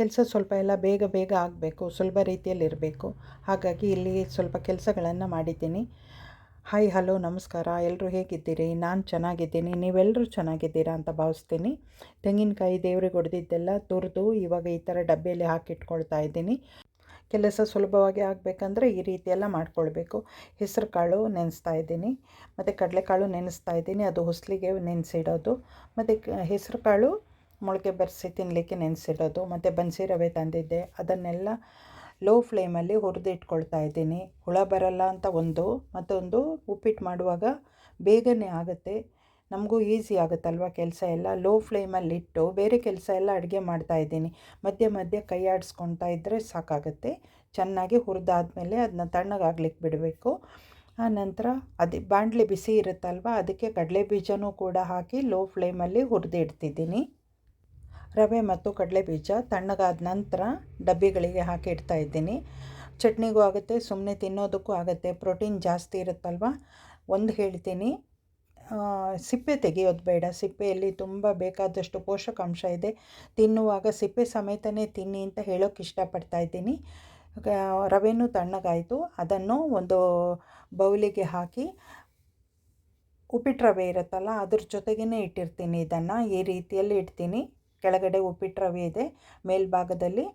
ಕೆಲಸ ಸ್ವಲ್ಪ ಎಲ್ಲ ಬೇಗ ಬೇಗ ಆಗಬೇಕು ಸುಲಭ ರೀತಿಯಲ್ಲಿ ಇರಬೇಕು. ಹಾಗಾಗಿ ಇಲ್ಲಿ ಸ್ವಲ್ಪ ಕೆಲಸಗಳನ್ನು ಮಾಡಿದ್ದೀನಿ. ಹಾಯ್ ಹಲೋ ನಮಸ್ಕಾರ. ಎಲ್ಲರೂ ಹೇಗಿದ್ದೀರಿ? ನಾನು ಚೆನ್ನಾಗಿದ್ದೀನಿ. ನೀವೆಲ್ಲರೂ ಚೆನ್ನಾಗಿದ್ದೀರಾ ಅಂತ ಭಾವಿಸ್ತೀನಿ. ತೆಂಗಿನಕಾಯಿ ದೇವ್ರಿಗೆ ಹೊಡೆದಿದ್ದೆಲ್ಲ ತುರಿದು ಇವಾಗ ಈ ಥರ ಡಬ್ಬಿಯಲ್ಲಿ ಹಾಕಿಟ್ಕೊಳ್ತಾ ಇದ್ದೀನಿ. ಕೆಲಸ ಸುಲಭವಾಗಿ ಆಗಬೇಕಂದ್ರೆ ಈ ರೀತಿಯೆಲ್ಲ ಮಾಡ್ಕೊಳ್ಬೇಕು. ಹೆಸರು ಕಾಳು ನೆನೆಸ್ತಾ ಇದ್ದೀನಿ. ಮತ್ತು ಕಡಲೆಕಾಳು ನೆನೆಸ್ತಾ ಇದ್ದೀನಿ. ಅದು ಹೊಸಲಿಗೆ ನೆನೆಸಿಡೋದು. ಮತ್ತು ಹೆಸರು ಕಾಳು ಮೊಳಕೆ ಬರೆಸಿ ತಿನ್ನಲಿಕ್ಕೆ ನೆನೆಸಿರೋದು. ಮತ್ತು ಬನ್ಸಿ ರವೆ ತಂದಿದ್ದೆ. ಅದನ್ನೆಲ್ಲ ಲೋ ಫ್ಲೇಮಲ್ಲಿ ಹುರಿದಿಟ್ಕೊಳ್ತಾ ಇದ್ದೀನಿ. ಹುಳ ಬರಲ್ಲ ಅಂತ ಒಂದು, ಮತ್ತೊಂದು ಉಪ್ಪಿಟ್ಟು ಮಾಡುವಾಗ ಬೇಗನೆ ಆಗುತ್ತೆ. ನಮಗೂ ಈಸಿ ಆಗುತ್ತಲ್ವ ಕೆಲಸ ಎಲ್ಲ? ಲೋ ಫ್ಲೇಮಲ್ಲಿಟ್ಟು ಬೇರೆ ಕೆಲಸ ಎಲ್ಲ ಅಡುಗೆ ಮಾಡ್ತಾಯಿದ್ದೀನಿ ಮಧ್ಯೆ ಮಧ್ಯೆ ಕೈ ಆಡಿಸ್ಕೊಳ್ತಾ ಇದ್ದರೆ ಸಾಕಾಗುತ್ತೆ. ಚೆನ್ನಾಗಿ ಹುರಿದಾದ್ಮೇಲೆ ಅದನ್ನ ತಣ್ಣಗಾಗ್ಲಿಕ್ಕೆ ಬಿಡಬೇಕು. ಆ ನಂತರ ಅದು ಬಾಣಲೆ ಬಿಸಿ ಇರುತ್ತಲ್ವ? ಅದಕ್ಕೆ ಕಡಲೆ ಬೀಜನೂ ಕೂಡ ಹಾಕಿ ಲೋ ಫ್ಲೇಮಲ್ಲಿ ಹುರಿದಿಡ್ತಿದ್ದೀನಿ. ರವೆ ಮತ್ತು ಕಡಲೆ ಬೀಜ ತಣ್ಣಗಾದ ನಂತರ ಡಬ್ಬಿಗಳಿಗೆ ಹಾಕಿ ಇಡ್ತಾ ಇದ್ದೀನಿ. ಚಟ್ನಿಗೂ ಆಗುತ್ತೆ ಸುಮ್ಮನೆ ತಿನ್ನೋದಕ್ಕೂ ಆಗುತ್ತೆ. ಪ್ರೋಟೀನ್ ಜಾಸ್ತಿ ಇರುತ್ತಲ್ವ? ಒಂದು ಹೇಳ್ತೀನಿ. ಸಿಪ್ಪೆ ತೆಗೆಯೋದು ಬೇಡ. ಸಿಪ್ಪೆಯಲ್ಲಿ ತುಂಬ ಬೇಕಾದಷ್ಟು ಪೋಷಕಾಂಶ ಇದೆ. ತಿನ್ನುವಾಗ ಸಿಪ್ಪೆ ಸಮೇತನೇ ತಿನ್ನಿ ಅಂತ ಹೇಳೋಕೆ ಇಷ್ಟಪಡ್ತಾ ಇದ್ದೀನಿ. ರವೆನೂ ತಣ್ಣಗಾಯಿತು. ಅದನ್ನು ಒಂದು ಬೌಲಿಗೆ ಹಾಕಿ ಉಪ್ಪಿಟ್ಟು ರವೆ ಇರುತ್ತಲ್ಲ, ಅದ್ರ ಜೊತೆಗೇ ಇಟ್ಟಿರ್ತೀನಿ ಇದನ್ನು. ಈ ರೀತಿಯಲ್ಲಿ ಇಡ್ತೀನಿ. ಕೆಳಗಡೆ ಉಪ್ಪಿಟ್ಟು ರವೆ ಇದೆ. ಮೇಲ್ಭಾಗದಲ್ಲಿ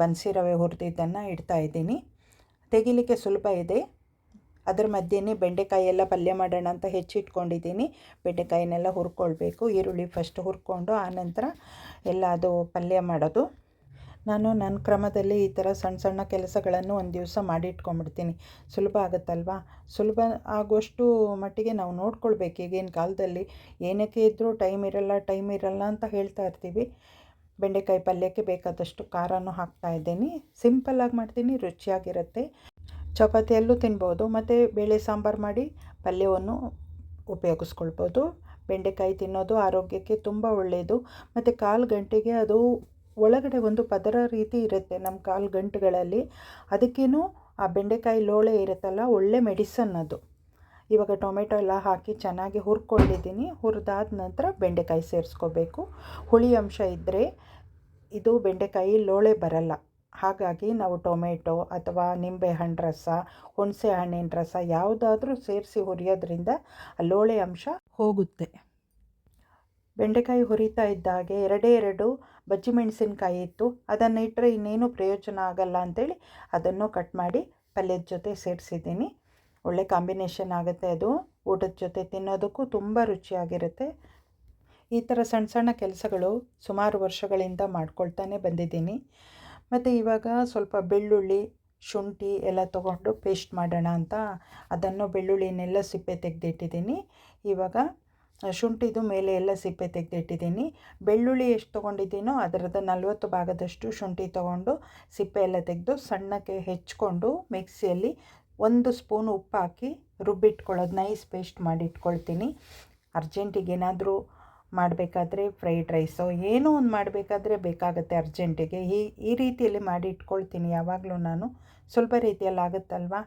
ಬನ್ಸಿ ರವೆ ಹುರಿದಿದ್ದನ್ನು ಇಡ್ತಾ ಇದ್ದೀನಿ. ತೆಗಿಲಿಕ್ಕೆ ಸುಲಭ ಇದೆ. ಅದರ ಮಧ್ಯೆ ಬೆಂಡೆಕಾಯಿ ಎಲ್ಲ ಪಲ್ಯ ಮಾಡೋಣ ಅಂತ ಹೆಚ್ಚಿಟ್ಕೊಂಡಿದ್ದೀನಿ. ಬೆಂಡೆಕಾಯಿನೆಲ್ಲ ಹುರ್ಕೊಳ್ಬೇಕು. ಈರುಳ್ಳಿ ಫಸ್ಟ್ ಹುರ್ಕೊಂಡು, ಆನಂತರ ಎಲ್ಲ ಅದು ಪಲ್ಯ ಮಾಡೋದು. ನಾನು ನನ್ನ ಕ್ರಮದಲ್ಲಿ ಈ ಥರ ಸಣ್ಣ ಸಣ್ಣ ಕೆಲಸಗಳನ್ನು ಒಂದು ದಿವಸ ಮಾಡಿಟ್ಕೊಂಡ್ಬಿಡ್ತೀನಿ ಸುಲಭ ಆಗುತ್ತಲ್ವಾ? ಸುಲಭ ಆಗುವಷ್ಟು ಮಟ್ಟಿಗೆ ನಾವು ನೋಡ್ಕೊಳ್ಬೇಕು. ಈಗಿನ ಕಾಲದಲ್ಲಿ ಏನಕ್ಕೆ ಇದ್ದರೂ ಟೈಮ್ ಇರಲ್ಲ ಟೈಮ್ ಇರಲ್ಲ ಅಂತ ಹೇಳ್ತಾ ಇರ್ತೀವಿ. ಬೆಂಡೆಕಾಯಿ ಪಲ್ಯಕ್ಕೆ ಬೇಕಾದಷ್ಟು ಖಾರನೂ ಹಾಕ್ತಾ ಇದ್ದೀನಿ. ಸಿಂಪಲ್ಲಾಗಿ ಮಾಡ್ತೀನಿ, ರುಚಿಯಾಗಿರುತ್ತೆ. ಚಪಾತಿಯಲ್ಲೂ ತಿನ್ಬೋದು, ಮತ್ತು ಬೇಳೆ ಸಾಂಬಾರು ಮಾಡಿ ಪಲ್ಯವನ್ನು ಉಪಯೋಗಿಸ್ಕೊಳ್ಬೋದು. ಬೆಂಡೆಕಾಯಿ ತಿನ್ನೋದು ಆರೋಗ್ಯಕ್ಕೆ ತುಂಬ ಒಳ್ಳೆಯದು. ಮತ್ತು ಕಾಲು ಗಂಟೆಗೆ ಅದು ಒಳಗಡೆ ಒಂದು ಪದರ ರೀತಿ ಇರುತ್ತೆ ನಮ್ಮ ಕಾಲು ಗಂಟುಗಳಲ್ಲಿ. ಅದಕ್ಕೇನು ಆ ಬೆಂಡೆಕಾಯಿ ಲೋಳೆ ಇರುತ್ತಲ್ಲ, ಒಳ್ಳೆ ಮೆಡಿಸನ್ ಅದು. ಇವಾಗ ಟೊಮೆಟೊ ಎಲ್ಲ ಹಾಕಿ ಚೆನ್ನಾಗಿ ಹುರ್ಕೊಂಡಿದ್ದೀನಿ. ಹುರಿದಾದ ನಂತರ ಬೆಂಡೆಕಾಯಿ ಸೇರಿಸ್ಕೋಬೇಕು. ಹುಳಿ ಅಂಶ ಇದ್ದರೆ ಇದು ಬೆಂಡೆಕಾಯಿ ಲೋಳೆ ಬರಲ್ಲ. ಹಾಗಾಗಿ ನಾವು ಟೊಮೆಟೊ ಅಥವಾ ನಿಂಬೆ ಹಣ್ಣು ರಸ ಹುಣಸೆ ಹಣ್ಣಿನ ರಸ ಯಾವುದಾದ್ರೂ ಸೇರಿಸಿ ಹುರಿಯೋದ್ರಿಂದ ಆ ಲೋಳೆ ಅಂಶ ಹೋಗುತ್ತೆ. ಬೆಂಡೆಕಾಯಿ ಹುರಿತಾ ಇದ್ದಾಗೆ ಎರಡೇ ಎರಡು ಬಜ್ಜಿ ಮೆಣಸಿನ್ಕಾಯಿ ಇತ್ತು. ಅದನ್ನು ಇಟ್ಟರೆ ಇನ್ನೇನು ಪ್ರಯೋಜನ ಆಗಲ್ಲ ಅಂಥೇಳಿ ಅದನ್ನು ಕಟ್ ಮಾಡಿ ಪಲ್ಯದ ಜೊತೆ ಸೇರಿಸಿದ್ದೀನಿ. ಒಳ್ಳೆ ಕಾಂಬಿನೇಷನ್ ಆಗುತ್ತೆ ಅದು. ಊಟದ ಜೊತೆ ತಿನ್ನೋದಕ್ಕೂ ತುಂಬ ರುಚಿಯಾಗಿರುತ್ತೆ. ಈ ಥರ ಸಣ್ಣ ಸಣ್ಣ ಕೆಲಸಗಳು ಸುಮಾರು ವರ್ಷಗಳಿಂದ ಮಾಡ್ಕೊಳ್ತಾನೆ ಬಂದಿದ್ದೀನಿ. ಮತ್ತು ಇವಾಗ ಸ್ವಲ್ಪ ಬೆಳ್ಳುಳ್ಳಿ, ಶುಂಠಿ ಎಲ್ಲ ತಗೊಂಡು ಪೇಸ್ಟ್ ಮಾಡೋಣ ಅಂತ. ಅದನ್ನು ಬೆಳ್ಳುಳ್ಳಿನೆಲ್ಲ ಸಿಪ್ಪೆ ತೆಗೆದಿಟ್ಟಿದ್ದೀನಿ. ಇವಾಗ ಶುಂಠಿದು ಮೇಲೆ ಎಲ್ಲ ಸಿಪ್ಪೆ ತೆಗೆದಿಟ್ಟಿದ್ದೀನಿ. ಬೆಳ್ಳುಳ್ಳಿ ಎಷ್ಟು ತೊಗೊಂಡಿದ್ದೀನೋ ಅದರದ ನಲವತ್ತು ಭಾಗದಷ್ಟು ಶುಂಠಿ ತೊಗೊಂಡು ಸಿಪ್ಪೆ ಎಲ್ಲ ತೆಗೆದು ಸಣ್ಣಕ್ಕೆ ಹೆಚ್ಚಿಕೊಂಡು ಮಿಕ್ಸಿಯಲ್ಲಿ ಒಂದು ಸ್ಪೂನ್ ಉಪ್ಪು ಹಾಕಿ ರುಬ್ಬಿಟ್ಕೊಳ್ಳೋದು. ನೈಸ್ ಪೇಸ್ಟ್ ಮಾಡಿ ಇಟ್ಕೊಳ್ತೀನಿ ಅರ್ಜೆಂಟಿಗೆ ಏನಾದರೂ ಮಾಡಬೇಕಾದ್ರೆ ಫ್ರೈಡ್ ರೈಸು, ಏನೋ ಒಂದು ಮಾಡಬೇಕಾದ್ರೆ ಬೇಕಾಗುತ್ತೆ ಅರ್ಜೆಂಟಿಗೆ. ಈ ಈ ರೀತಿಯಲ್ಲಿ ಮಾಡಿ ಇಟ್ಕೊಳ್ತೀನಿ ಯಾವಾಗಲೂ ನಾನು. ಸ್ವಲ್ಪ ರೀತಿಯಲ್ಲಿ ಆಗುತ್ತಲ್ವಾ?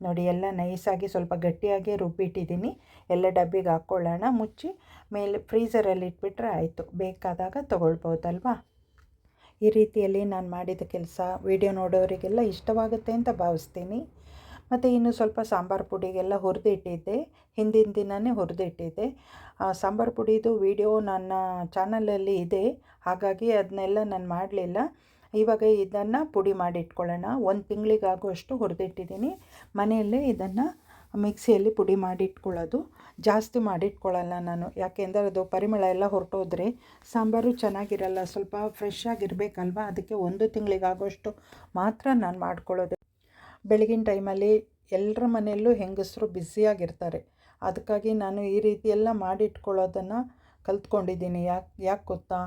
ನೋಡಿ ಎಲ್ಲ ನೈಸಾಗಿ ಸ್ವಲ್ಪ ಗಟ್ಟಿಯಾಗಿ ರುಬ್ಬಿಟ್ಟಿದ್ದೀನಿ. ಎಲ್ಲ ಡಬ್ಬಿಗೆ ಹಾಕ್ಕೊಳ್ಳೋಣ ಮುಚ್ಚಿ ಮೇಲೆ ಫ್ರೀಝರಲ್ಲಿ ಇಟ್ಬಿಟ್ರೆ ಆಯಿತು. ಬೇಕಾದಾಗ ತೊಗೊಳ್ಬೋದಲ್ವಾ? ಈ ರೀತಿಯಲ್ಲಿ ನಾನು ಮಾಡಿದ ಕೆಲಸ ವಿಡಿಯೋ ನೋಡೋರಿಗೆಲ್ಲ ಇಷ್ಟವಾಗುತ್ತೆ ಅಂತ ಭಾವಿಸ್ತೀನಿ. ಮತ್ತು ಇನ್ನು ಸ್ವಲ್ಪ ಸಾಂಬಾರು ಪುಡಿಗೆಲ್ಲ ಹುರಿದಿಟ್ಟಿದ್ದೆ. ಹಿಂದಿನ ದಿನವೇ ಹುರಿದಿಟ್ಟಿದ್ದೆ. ಸಾಂಬಾರು ಪುಡಿದು ವಿಡಿಯೋ ನನ್ನ ಚಾನಲಲ್ಲಿ ಇದೆ. ಹಾಗಾಗಿ ಅದನ್ನೆಲ್ಲ ನಾನು ಮಾಡಲಿಲ್ಲ. ಇವಾಗ ಇದನ್ನು ಪುಡಿ ಮಾಡಿ ಇಟ್ಕೊಳ್ಳೋಣ. ಒಂದು ತಿಂಗಳಿಗಾಗುವಷ್ಟು ಹುರಿದಿಟ್ಟಿದ್ದೀನಿ. ಮನೆಯಲ್ಲೇ ಇದನ್ನು ಮಿಕ್ಸಿಯಲ್ಲಿ ಪುಡಿ ಮಾಡಿ ಇಟ್ಕೊಳ್ಳೋದು. ಜಾಸ್ತಿ ಮಾಡಿಟ್ಕೊಳ್ಳಲ್ಲ ನಾನು. ಯಾಕೆಂದರೆ ಅದು ಪರಿಮಳ ಎಲ್ಲ ಹೊರಟೋದ್ರೆ ಸಾಂಬಾರು ಚೆನ್ನಾಗಿರಲ್ಲ. ಸ್ವಲ್ಪ ಫ್ರೆಶ್ ಆಗಿರಬೇಕಲ್ವ? ಅದಕ್ಕೆ ಒಂದು ತಿಂಗಳಿಗಾಗುವಷ್ಟು ಮಾತ್ರ ನಾನು ಮಾಡ್ಕೊಳ್ಳೋದು. ಬೆಳಗಿನ ಟೈಮಲ್ಲಿ ಎಲ್ಲರ ಮನೆಯಲ್ಲೂ ಹೆಂಗಸರು ಬ್ಯುಸಿಯಾಗಿರ್ತಾರೆ. ಅದಕ್ಕಾಗಿ ನಾನು ಈ ರೀತಿ ಎಲ್ಲ ಮಾಡಿಟ್ಕೊಳ್ಳೋದನ್ನು ಕಲ್ತ್ಕೊಂಡಿದ್ದೀನಿ. ಯಾಕೆ ಯಾಕೆ ಗೊತ್ತಾ?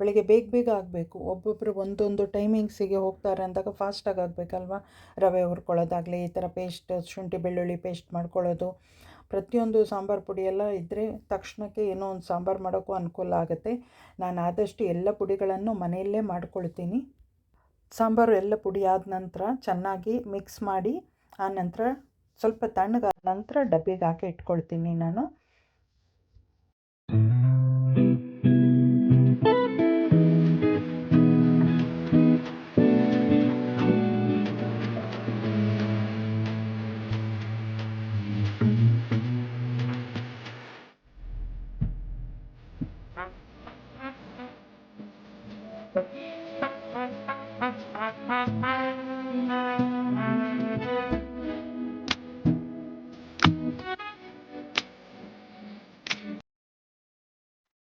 ಬೆಳಗ್ಗೆ ಬೇಗ ಬೇಗ ಆಗಬೇಕು. ಒಬ್ಬೊಬ್ಬರು ಒಂದೊಂದು ಟೈಮಿಂಗ್ಸಿಗೆ ಹೋಗ್ತಾರೆ ಅಂದಾಗ ಫಾಸ್ಟಾಗಿ ಆಗಬೇಕಲ್ವ? ರವೆ ಹುರ್ಕೊಳ್ಳೋದಾಗಲಿ, ಈ ಥರ ಪೇಸ್ಟ್ ಶುಂಠಿ, ಬೆಳ್ಳುಳ್ಳಿ ಪೇಸ್ಟ್ ಮಾಡ್ಕೊಳ್ಳೋದು. ಪ್ರತಿಯೊಂದು ಸಾಂಬಾರು ಪುಡಿ ಎಲ್ಲ ಇದ್ದರೆ ತಕ್ಷಣಕ್ಕೆ ಏನೋ ಒಂದು ಸಾಂಬಾರು ಮಾಡೋಕ್ಕೂ ಅನುಕೂಲ ಆಗುತ್ತೆ. ನಾನು ಆದಷ್ಟು ಎಲ್ಲ ಪುಡಿಗಳನ್ನು ಮನೆಯಲ್ಲೇ ಮಾಡ್ಕೊಳ್ತೀನಿ. ಸಾಂಬಾರು ಎಲ್ಲ ಪುಡಿ ಆದ ನಂತರ ಚೆನ್ನಾಗಿ ಮಿಕ್ಸ್ ಮಾಡಿ, ಆ ನಂತರ ಸ್ವಲ್ಪ ತಣ್ಣಗಾದ ನಂತರ ಡಬ್ಬಿಗೆ ಹಾಕಿ ಇಟ್ಕೊಳ್ತೀನಿ ನಾನು.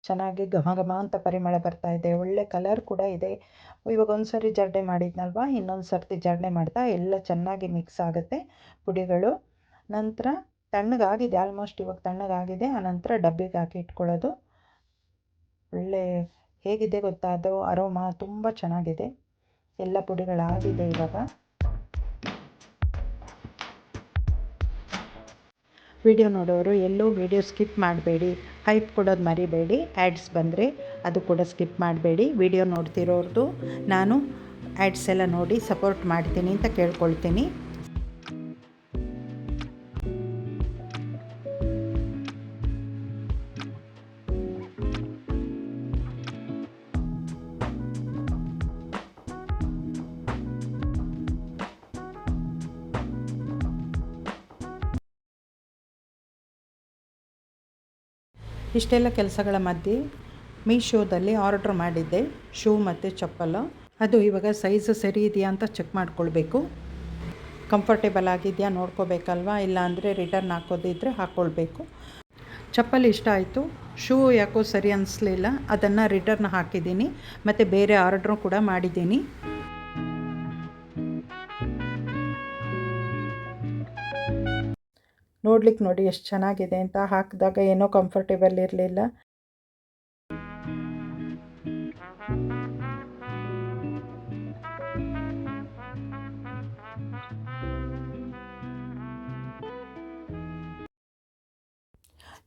ಚೆನ್ನಾಗಿ ಘಮ ಘಮ ಅಂತ ಪರಿಮಳ ಬರ್ತಾ ಇದೆ. ಒಳ್ಳೆ ಕಲರ್ ಕೂಡ ಇದೆ. ಇವಾಗ ಒಂದು ಜರ್ಡೆ ಮಾಡಿದ್ನಲ್ವ? ಇನ್ನೊಂದು ಸರ್ತಿ ಜರ್ಡೆ ಮಾಡ್ತಾ ಎಲ್ಲ ಚೆನ್ನಾಗಿ ಮಿಕ್ಸ್ ಆಗುತ್ತೆ ಪುಡಿಗಳು. ನಂತರ ತಣ್ಣಗಾಗಿದೆ ಆಲ್ಮೋಸ್ಟ್ ಇವಾಗ ತಣ್ಣಗಾಗಿದೆ. ಆನಂತರ ಡಬ್ಬಿಗೆ ಹಾಕಿ ಇಟ್ಕೊಳ್ಳೋದು. ಒಳ್ಳೆ ಹೇಗಿದೆ ಗೊತ್ತಾ ಅದು? ಅರೋಮಾ ತುಂಬ ಚೆನ್ನಾಗಿದೆ. ಎಲ್ಲ ಪುಡಿಗಳಾಗಿದೆ ಇವಾಗ. ವಿಡಿಯೋ ನೋಡೋರು ಎಲ್ಲೂ ವಿಡಿಯೋ ಸ್ಕಿಪ್ ಮಾಡಬೇಡಿ, ಹೈಪ್ ಕೊಡೋದು ಮರಿಬೇಡಿ ಆ್ಯಡ್ಸ್ ಬಂದರೆ ಅದು ಕೂಡ ಸ್ಕಿಪ್ ಮಾಡಬೇಡಿ. ವಿಡಿಯೋ ನೋಡ್ತಿರೋರ್ದು ನಾನು ಆ್ಯಡ್ಸ್ ಎಲ್ಲ ನೋಡಿ ಸಪೋರ್ಟ್ ಮಾಡ್ತೀನಿ ಅಂತ ಕೇಳ್ಕೊಳ್ತೀನಿ. ಇಷ್ಟೆಲ್ಲ ಕೆಲಸಗಳ ಮಧ್ಯೆ ಮೀಶೋದಲ್ಲಿ ಆರ್ಡ್ರ್ ಮಾಡಿದ್ದೆ, ಶೂ ಮತ್ತು ಚಪ್ಪಲು. ಅದು ಇವಾಗ ಸೈಜ್ ಸರಿ ಇದೆಯಾ ಅಂತ ಚೆಕ್ ಮಾಡ್ಕೊಳ್ಬೇಕು. ಕಂಫರ್ಟೇಬಲ್ ಆಗಿದೆಯಾ ನೋಡ್ಕೋಬೇಕಲ್ವಾ? ಇಲ್ಲಾಂದರೆ ರಿಟರ್ನ್ ಹಾಕೋದಿದ್ರೆ ಹಾಕ್ಕೊಳ್ಬೇಕು ಚಪ್ಪಲಿ ಇಷ್ಟ ಆಯಿತು. ಶೂ ಯಾಕೋ ಸರಿ ಅನಿಸ್ಲಿಲ್ಲ. ಅದನ್ನು ರಿಟರ್ನ್ ಹಾಕಿದ್ದೀನಿ. ಮತ್ತು ಬೇರೆ ಆರ್ಡ್ರು ಕೂಡ ಮಾಡಿದ್ದೀನಿ. ನೋಡ್ಲಿಕ್ಕೆ ನೋಡಿ ಎಷ್ಟು ಚೆನ್ನಾಗಿದೆ ಅಂತ ಹಾಕಿದಾಗ ಏನೋ ಕಂಫರ್ಟೇಬಲ್ ಇರಲಿಲ್ಲ.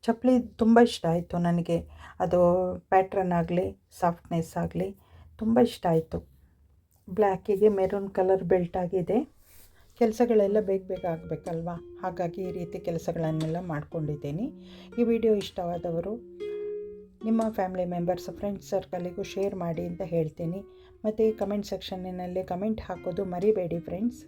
ಚಪ್ಪಲಿ ತುಂಬ ಇಷ್ಟ ಆಯಿತು ನನಗೆ. ಅದು ಪ್ಯಾಟ್ರನ್ ಆಗಲಿ ಸಾಫ್ಟ್ನೆಸ್ ಆಗಲಿ ತುಂಬ ಇಷ್ಟ ಆಯಿತು. ಬ್ಲ್ಯಾಕಿಗೆ ಮೆರೂನ್ ಕಲರ್ ಬೆಲ್ಟ್ ಆಗಿದೆ. ಕೆಲಸಗಳೆಲ್ಲ ಬೇಗ ಬೇಗ ಆಗಬೇಕಲ್ವಾ? ಹಾಗಾಗಿ ಈ ರೀತಿ ಕೆಲಸಗಳನ್ನೆಲ್ಲ ಮಾಡ್ಕೊಂಡಿದ್ದೀನಿ. ಈ ವಿಡಿಯೋ ಇಷ್ಟವಾದವರು ನಿಮ್ಮ ಫ್ಯಾಮಿಲಿ ಮೆಂಬರ್ಸ್, ಫ್ರೆಂಡ್ಸ್ ಸರ್ಕಲಿಗೂ ಶೇರ್ ಮಾಡಿ ಅಂತ ಹೇಳ್ತೀನಿ. ಮತ್ತು ಈ ಕಮೆಂಟ್ ಸೆಕ್ಷನ್ನಿನಲ್ಲಿ ಕಮೆಂಟ್ ಹಾಕೋದು ಮರಿಬೇಡಿ, ಫ್ರೆಂಡ್ಸ್.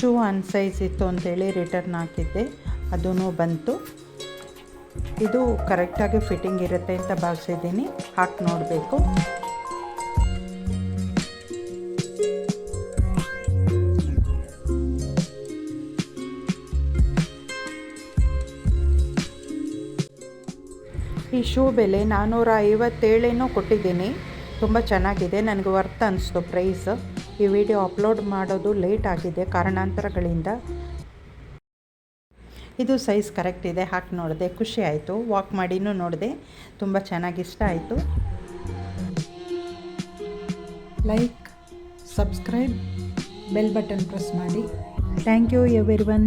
ಶೂ ಅನ್ ಸೈಜ್ ಇತ್ತು ಅಂತೇಳಿ ರಿಟರ್ನ್ ಹಾಕಿದ್ದೆ. ಅದೂ ಬಂತು. ಇದು ಕರೆಕ್ಟಾಗಿ ಫಿಟ್ಟಿಂಗ್ ಇರುತ್ತೆ ಅಂತ ಭಾವಿಸಿದ್ದೀನಿ. ಹಾಕಿ ನೋಡಬೇಕು. ಈ ಶೂ ಬೆಲೆ ನಾನ್ನೂರ ಐವತ್ತೇಳೇನೋ ಕೊಟ್ಟಿದ್ದೀನಿ. ತುಂಬ ಚೆನ್ನಾಗಿದೆ. ನನಗೆ ವರ್ತ್ ಅನಿಸ್ತು ಪ್ರೈಸ್. ಈ ವಿಡಿಯೋ ಅಪ್ಲೋಡ್ ಮಾಡೋದು ಲೇಟ್ ಆಗಿದೆ ಕಾರಣಾಂತರಗಳಿಂದ. ಇದು ಸೈಜ್ ಕರೆಕ್ಟ್ ಇದೆ ಹಾಕಿ ನೋಡಿದೆ ಖುಷಿ ಆಯಿತು. ವಾಕ್ ಮಾಡಿನೂ ನೋಡಿದೆ ತುಂಬ ಚೆನ್ನಾಗಿ ಇಷ್ಟ ಆಯಿತು. Like subscribe bell button press ಮಾಡಿ. Thank you everyone